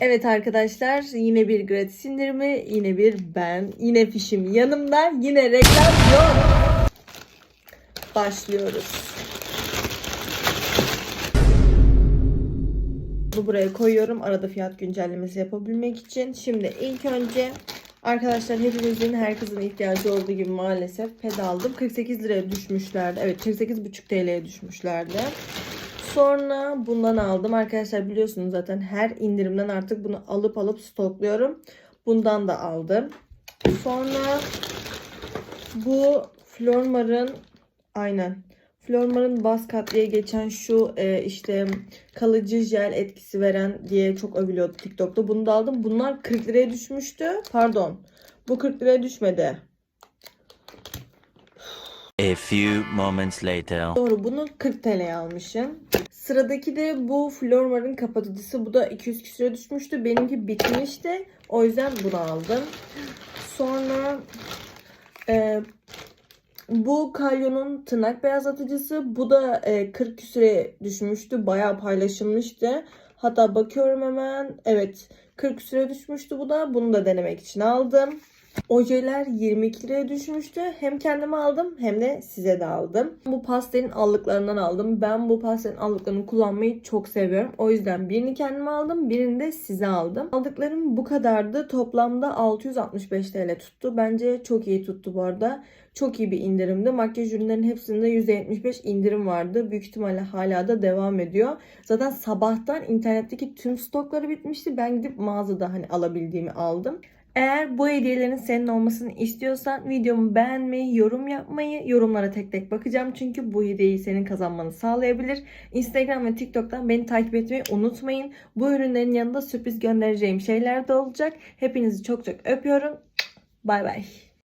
Evet arkadaşlar yine bir gratis indirimi, yine bir ben, yine fişim yanımda, yine reklam yok. Başlıyoruz. Bunu buraya koyuyorum arada fiyat güncellemesi yapabilmek için. Şimdi ilk önce arkadaşlar hepimizin herkesin ihtiyacı olduğu gibi maalesef ped aldım. 48 liraya düşmüşlerdi. Evet 48,5 TL'ye düşmüşlerdi. Sonra bundan aldım. Arkadaşlar biliyorsunuz zaten her indirimden artık bunu alıp alıp stokluyorum. Bundan da aldım. Sonra bu Flormar'ın aynen Flormar'ın baz kat diye geçen şu e, işte kalıcı jel etkisi veren diye çok övülüyordu TikTok'ta. Bunu da aldım. Bunlar 40 liraya düşmüştü. Pardon. Bu 40 liraya düşmedi. A few moments later. Doğru bunu 40 TL'ye almışım. Sıradaki de bu Flormar'ın kapatıcısı. Bu da 200 küsüre düşmüştü. Benimki bitmişti. O yüzden bunu aldım. Sonra e, bu Kalyon'un tırnak beyazlatıcısı. Bu da e, 40 küsüre düşmüştü. Bayağı paylaşılmıştı. Hatta bakıyorum hemen. Evet 40 küsüre düşmüştü bu da. Bunu da denemek için aldım. Ojeler 22 liraya düşmüştü. Hem kendime aldım hem de size de aldım. Bu pastelin allıklarından aldım. Ben bu pastelin allıklarını kullanmayı çok seviyorum. O yüzden birini kendime aldım, birini de size aldım. Aldıklarım bu kadardı. Toplamda 665 TL tuttu. Bence çok iyi tuttu bu arada. Çok iyi bir indirimdi. Makyaj ürünlerinin hepsinde %75 indirim vardı. Büyük ihtimalle hala da devam ediyor. Zaten sabahtan internetteki tüm stokları bitmişti. Ben gidip mağazada hani alabildiğimi aldım. Eğer bu hediyelerin senin olmasını istiyorsan videomu beğenmeyi, yorum yapmayı, yorumlara tek tek bakacağım. Çünkü bu hediyeyi senin kazanmanı sağlayabilir. Instagram ve TikTok'tan beni takip etmeyi unutmayın. Bu ürünlerin yanında sürpriz göndereceğim şeyler de olacak. Hepinizi çok çok öpüyorum. Bay bay.